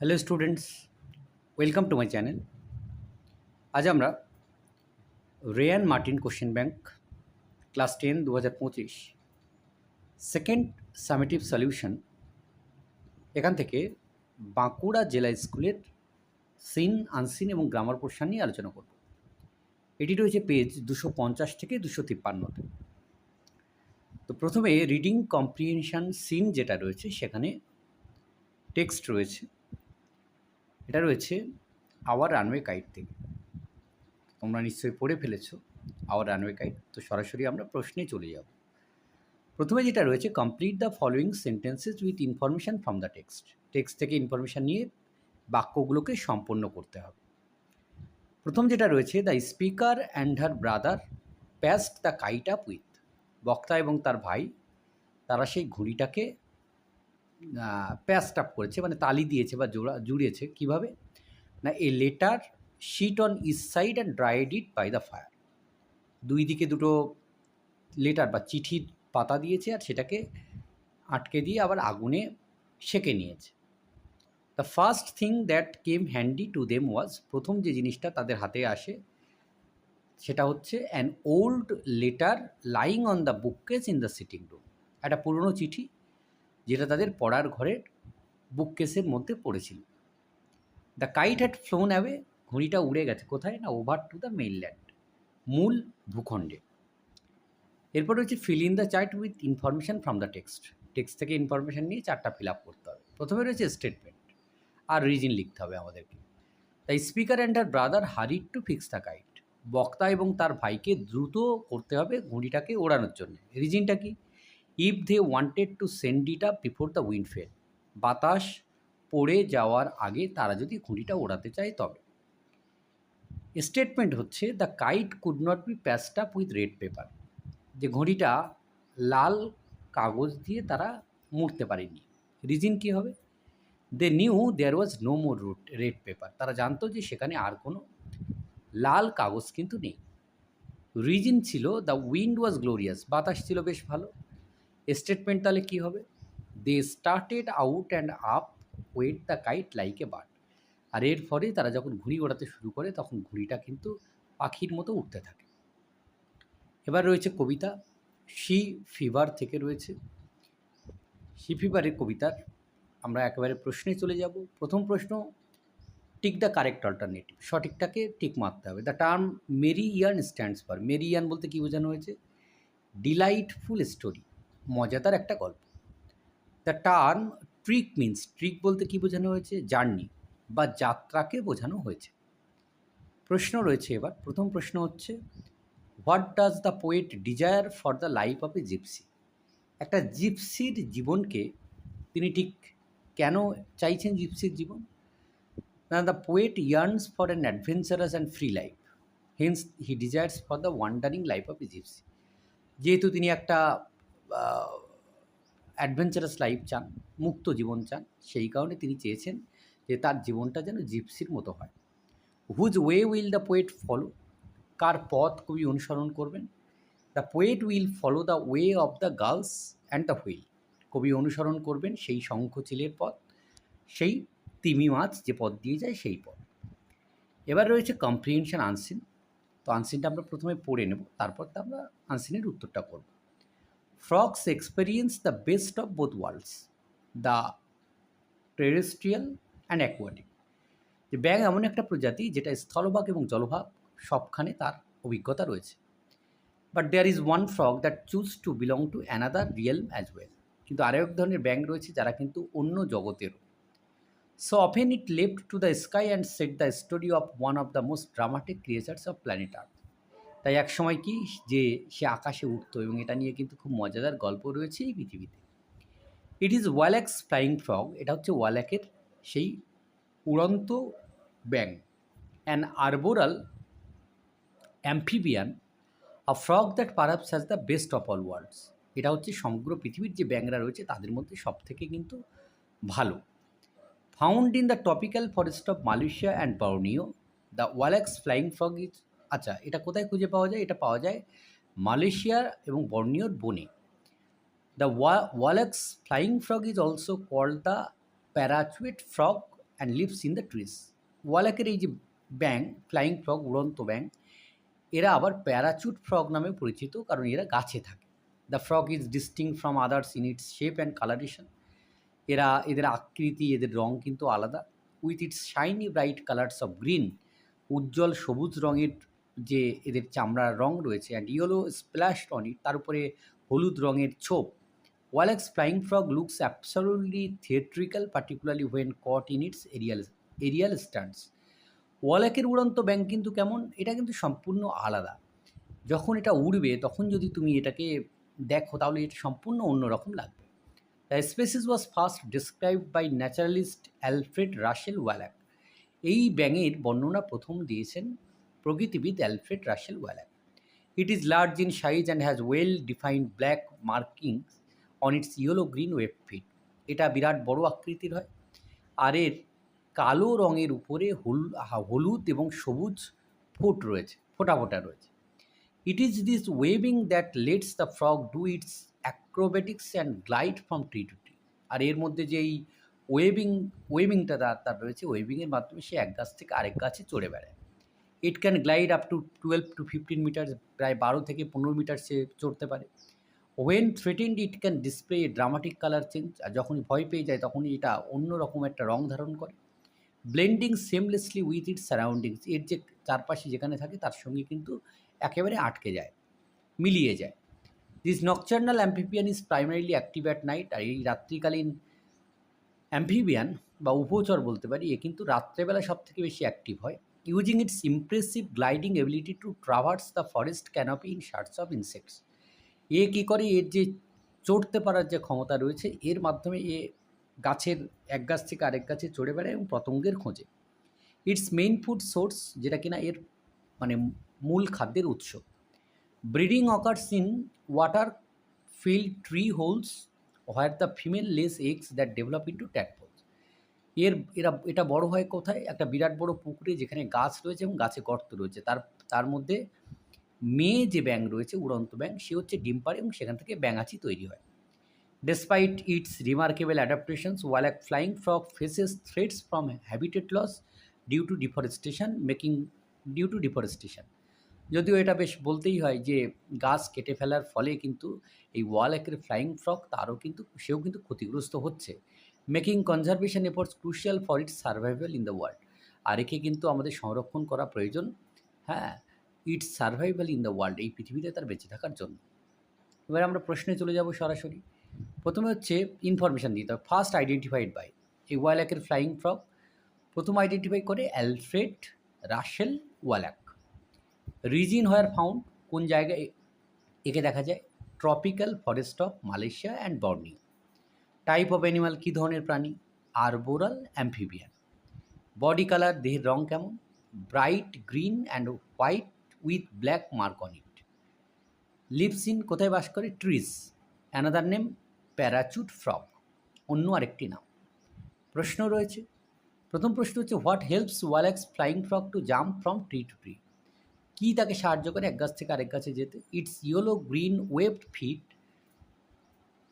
Hello students welcome to my channel আজ আমরা Rayan Martin question bank class ten দু হাজার পঁচিশ সেকেন্ড সামেটিভ সলিউশন এখান থেকে বাঁকুড়া জেলা স্কুলের সিন আনসিন এবং গ্রামার পোর্শন নিয়ে আলোচনা করব। এটি রয়েছে পেজ দুশো পঞ্চাশ থেকে দুশো তিপ্পান্নতে। তো প্রথমে রিডিং কম্প্রিহেনশন সিন যেটা রয়েছে, সেখানে টেক্সট রয়েছে। এটা রয়েছে আওয়ার রানওয়ে গাইড থেকে। তোমরা নিশ্চয়ই পড়ে ফেলেছো আওয়ার রানওয়ে গাইড তো সরাসরি আমরা প্রশ্নে চলে যাব। প্রথমে যেটা রয়েছে complete the following sentences with information from the text text থেকে ইনফরমেশান নিয়ে বাক্যগুলোকে সম্পন্ন করতে হবে। প্রথম যেটা রয়েছে the speaker and her brother pasted the kite up with বক্তা এবং তার ভাই, তারা সেই ঘুড়িটাকে প্যাস্ট আপ করেছে মানে তালি দিয়েছে বা জোড়া জুড়িয়েছে কীভাবে? না, a letter sheet on each side and dried it by the fire দুই দিকে দুটো লেটার বা চিঠির পাতা দিয়েছে আর সেটাকে আটকে দিয়ে আবার আগুনে সেকে নিয়েছে। The first thing that came handy to them was প্রথম যে জিনিসটা তাদের হাতে আসে, সেটা হচ্ছে an old letter lying on the bookcase in the sitting room একটা পুরনো চিঠি যেটা তাদের পড়ার ঘরের বুককেসের মধ্যে পড়েছিল। The kite had flown away ঘড়িটা উড়ে গেছে। কোথায়? না ওভার টু দ্য মেইনল্যান্ড মূল ভূখণ্ডে। এরপর হচ্ছে fill in the chart with information from the text text থেকে ইনফরমেশান নিয়ে চারটা ফিল আপ করতে হবে। প্রথমে রয়েছে স্টেটমেন্ট আর রিজন লিখতে হবে আমাদেরকে। The speaker and her brother hurried to fix the kite বক্তা এবং তার ভাইকে দ্রুত করতে হবে। ঘুড়িটাকে ওড়ানোর জন্য। রিজিনটা কি? If they wanted to send it up before the wind fell বাতাস পড়ে যাওয়ার আগে তারা যদি ঘুড়িটা ওড়াতে চায় তবে। স্টেটমেন্ট হচ্ছে the kite could not be pasted up with red paper যে ঘড়িটা লাল কাগজ দিয়ে তারা মুড়তে পারেনি। রিজন কী হবে? They knew there was no more root red paper তারা জানতো যে সেখানে আর কোনো লাল কাগজ কিন্তু নেই। রিজন ছিল দ্য উইন্ড ওয়াজ গ্লোরিয়াস বাতাস ছিল বেশ ভালো। স্টেটমেন্ট তাহলে কী হবে? They started out and up went the kite like a bird আর এর ফলে তারা যখন ঘুড়ি ওড়াতে শুরু করে, তখন ঘুড়িটা কিন্তু পাখির মতো উঠতে থাকে। এবার রয়েছে কবিতা। শি ফিভার থেকে রয়েছে। শি ফিভারের কবিতার আমরা একেবারে প্রশ্নে চলে যাব। প্রথম প্রশ্ন টিক দ্য কারেক্ট অল্টারনেটিভ সঠিকটাকে টিক মারতে হবে। The term merry yarn stands for merry yarn বলতে কী বোঝানো হয়েছে? ডিলাইটফুল স্টোরি মজাদার একটা গল্প। The term trick means trick বলতে কী বোঝানো হয়েছে? জার্নি বা যাত্রাকে বোঝানো হয়েছে। প্রশ্ন রয়েছে এবার। প্রথম প্রশ্ন হচ্ছে what does the poet desire for the life of a gypsy একটা জিপসির জীবনকে তিনি ঠিক কেন চাইছেন জিপসির জীবন? না the poet yearns for an adventurous and free life hence he desires for the wandering life of a gypsy যেহেতু তিনি একটা অ্যাডভেঞ্চারাস লাইফ চান, মুক্ত জীবন চান, সেই কারণে তিনি চেয়েছেন যে তার জীবনটা যেন জিপসির মতো হয়। Whose way will the poet follow কার পথ কবি অনুসরণ করবেন? The poet will follow the way of the gulls and the whale কবি অনুসরণ করবেন সেই শঙ্খচিলের পথ, সেই তিমি মাছ যে পথ দিয়ে যায় সেই পথ। এবার রয়েছে কম্প্রিহেনশন আনসিন তো আনসিনটা আমরা প্রথমে পড়ে নেব, তারপর তো আমরা আনসিনের উত্তরটা করব। Frogs experience the best of both worlds the terrestrial and aquatic যে ব্যাং এমন একটা প্রজাতি যেটা স্থলভাগ এবং জলভাগ সবখানে তার অভিজ্ঞতা রয়েছে। But there is one frog that chose to belong to another realm as well কিন্তু আরও এক ধরনের ব্যাং রয়েছে যারা কিন্তু অন্য জগতেরও। So often it leapt to the sky and set the story of one of the most dramatic creatures of planet Earth তাই এক সময় কি যে সে আকাশে উঠতো এবং এটা নিয়ে কিন্তু খুব মজাদার গল্প রয়েছে এই পৃথিবীতে। It is Wallace's flying frog এটা হচ্ছে ওয়াল্যাকের সেই উড়ন্ত ব্যাং an arboreal amphibian a frog that perhaps has the best of all worlds এটা হচ্ছে সমগ্র পৃথিবীর যে ব্যাংরা রয়েছে তাদের মধ্যে সব থেকে কিন্তু ভালো। Found in the tropical forest of Malaysia and Borneo the Wallace's flying frog is আচ্ছা এটা কোথায় খুঁজে পাওয়া যায়? এটা পাওয়া যায় মালয়েশিয়া এবং বর্নিওর বনে। The Wallace's flying frog is also called the parachute frog and lives in the trees ওয়ালাকের এই যে ব্যাং ফ্লাইং ফ্রগ উড়ন্ত ব্যাং এরা আবার প্যারাচুট ফ্রগ নামে পরিচিত কারণ এরা গাছে থাকে। The frog is distinct from others in its shape and coloration এরা, এদের আকৃতি, এদের রং কিন্তু আলাদা। With its shiny bright colours of green উজ্জ্বল সবুজ রঙের যে এদের চামড়ার রং রয়েছে অ্যান্ড ইয়েলো স্প্ল্যাশড অন তার উপরে হলুদ রঙের ছোপ। Wallace's flying frog looks absolutely theatrical particularly when caught in its aerial aerial stunts ওয়ালেকের উড়ন্ত ব্যাংক কিন্তু কেমন? এটা কিন্তু সম্পূর্ণ আলাদা। যখন এটা উড়বে, তখন যদি তুমি এটাকে দেখো, তাহলে এটা সম্পূর্ণ অন্যরকম লাগবে। The species was first described by naturalist Alfred Russel Wallace এই ব্যাঙের বর্ণনা প্রথম দিয়েছেন প্রকৃতিবিদ Alfred Russel Wallace it is large in size and has well defined black markings on its yellow green webbed feet এটা বিরাট বড় আকৃতির হয়। আর এর কালো রঙের উপরে হল হলুদ এবং সবুজ ফোট রয়েছে, ফোটা ফোটা রয়েছে। It is this waving that lets the frog do its acrobatics and glide from tree to tree আর এর মধ্যে যেই ওয়েভিং ওয়েভিংটা তার তার রয়েছে ওয়েভিংয়ের মাধ্যমে সে এক গাছ থেকে আরেক গাছে চড়ে বেড়ায়। It can glide up to twelve to fifteen metre প্রায় বারো থেকে পনেরো মিটার সে চড়তে পারে। When threatened it can display dramatic colour change আর যখনই ভয় পেয়ে যায়, তখনই এটা অন্য রকম একটা রং ধারণ করে। Blending seamlessly with its surroundings এর যে চারপাশে যেখানে থাকে, তার সঙ্গে কিন্তু একেবারে আটকে যায়, মিলিয়ে যায়। This nocturnal amphibian is primarily active at night আর এই রাত্রিকালীন অ্যাম্পিবিয়ান বা উভচর বলতে পারি, এ কিন্তু রাত্রেবেলা সব থেকে বেশি অ্যাক্টিভ হয়। Using its impressive gliding ability to traverse the forest canopy in search of insects এ কী করে? এর যে চড়তে পারার যে ক্ষমতা রয়েছে, এর মাধ্যমে এ গাছের এক গাছ থেকে আরেক গাছে চড়ে বেড়ায় এবং পতঙ্গের খোঁজে। ইটস মেইন ফুড সোর্স যেটা কিনা এর মানে মূল খাদ্যের উৎস। Breeding occurs in water filled tree holes where the female lays eggs that develop into tadpoles এর এরা এটা বড় হয় কোথায়? একটা বিরাট বড় পুকুরে যেখানে গাছ রয়েছে এবং গাছে গর্ত রয়েছে। তার তার মধ্যে মেয়ে যে ব্যাং রয়েছে উড়ন্ত ব্যাং সে হচ্ছে ডিম পাড়ে এবং সেখান থেকে ব্যাঙাচি তৈরি হয়। Despite its remarkable adaptations, Wallace's flying frog faces threats from habitat loss due to deforestation, making due to deforestation. যদিও এটা বেশ বলতেই হয় যে গাছ কেটে ফেলার ফলে কিন্তু এই ওয়াল একের ফ্লাইং ফ্রক তারও কিন্তু সেও কিন্তু ক্ষতিগ্রস্ত হচ্ছে। Making conservation efforts crucial for its survival in the world. আর একে কিন্তু আমাদের সংরক্ষণ করা প্রয়োজন। হ্যাঁ its survival in the world, এই পৃথিবীতে তার বেঁচে থাকার জন্য। এবার আমরা প্রশ্নে চলে যাব সরাসরি। প্রথমে হচ্ছে ইনফরমেশান দিতে হবে। ফার্স্ট আইডেন্টিফাইড বাই এই ওয়ালাকের ফ্লাইং ফ্রগ প্রথম আইডেন্টিফাই করে Alfred Russel Wallace region where found কোন জায়গায় একে দেখা যায়? Tropical forest of Malaysia and Borneo type of animal কী ধরনের প্রাণী? আরবোরাল অ্যাম্ফিবিয়ান বডি কালার দেহের রং কেমন? Bright green and white with black mark on it lives in কোথায় বাস করে? Trees another name parachute frog অন্য আরেকটি নাম। প্রশ্ন রয়েছে, প্রথম প্রশ্ন হচ্ছে what helps Wallace's flying frog to jump from tree to tree কী তাকে সাহায্য করে? এক গাছ থেকে আরেক গাছে যেতে। Its yellow green webbed feet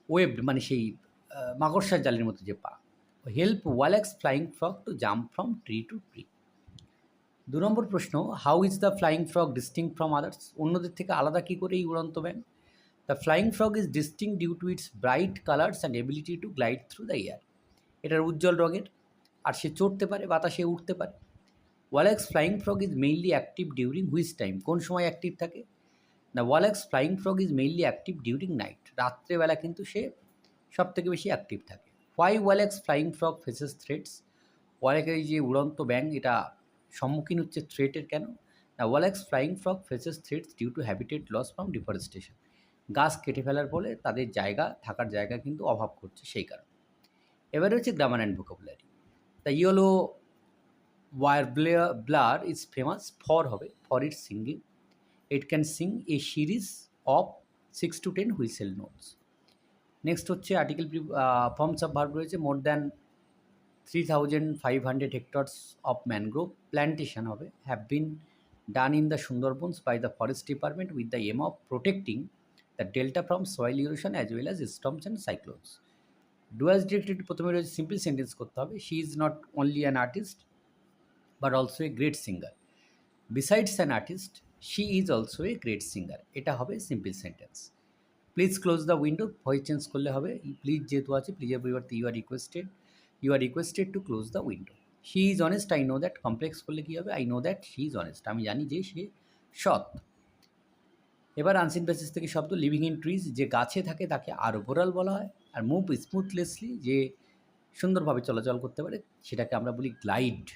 webbed মানে সেই মাকড়সার জালের মতো যে পা help Wallace's flying frog to jump from tree to tree দু নম্বর প্রশ্ন how is the flying frog distinct from others অন্যদের থেকে আলাদা কী করে এই উড়ন্ত ব্যাং the flying frog is distinct due to its bright colours and ability to glide through the air এটার উজ্জ্বল রঙের, আর সে চড়তে পারে, বাতাসে উঠতে পারে। Wallace's flying frog is mainly active during which time কোন সময় অ্যাক্টিভ থাকে? The Wallace's flying frog is mainly active during night রাত্রেবেলা কিন্তু সে সব থেকে বেশি অ্যাক্টিভ থাকে। Why Wallace's flying frog faces threats ওয়ালেকের এই যে উড়ন্ত ব্যাং এটা সম্মুখীন হচ্ছে থ্রেটের কেন? The Wallace's flying frog faces threats due to habitat loss from deforestation গাছ কেটে ফেলার ফলে তাদের জায়গা, থাকার জায়গা কিন্তু অভাব করছে সেই কারণে। এবারে হচ্ছে grammar and vocabulary the yellow warbler is famous for হবে for it singing it can sing a series of six to ten whistle notes next হচ্ছে আর্টিকেল ফর্মস অফ ভার্ব রয়েছে more than three thousand five hundred hectares of mangrove plantation হবে। Have been done in the Sundarbans by the forest department with the aim of protecting the delta from soil erosion as well as storms and cyclones do as directed প্রথমে রয়েছে simple sentence করতে হবে। She is not only an artist but also a great singer besides an artist she is also a great singer এটা হবে simple sentence please close the window voice change করলে হবে। Please যেহেতু আছে প্লিজের পরিবর্তে you are requested you are requested to close the window she is honest I know that complex করলে কী হবে? I know that she is honest আমি জানি যে সে সৎ। এবার আনসিন বেসিস থেকে শব্দ লিভিং ইন ট্রিজ যে গাছে থাকে, তাকে আরবোরাল বলা হয়। আর মুভ স্মুথলেসলি যে সুন্দরভাবে চলাচল করতে পারে, সেটাকে আমরা বলি গ্লাইড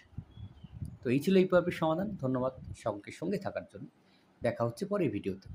তো এই ছিল এই পর্বের সমাধান। ধন্যবাদ সকলকে সঙ্গে থাকার জন্য। দেখা হচ্ছে পরে ভিডিওতে।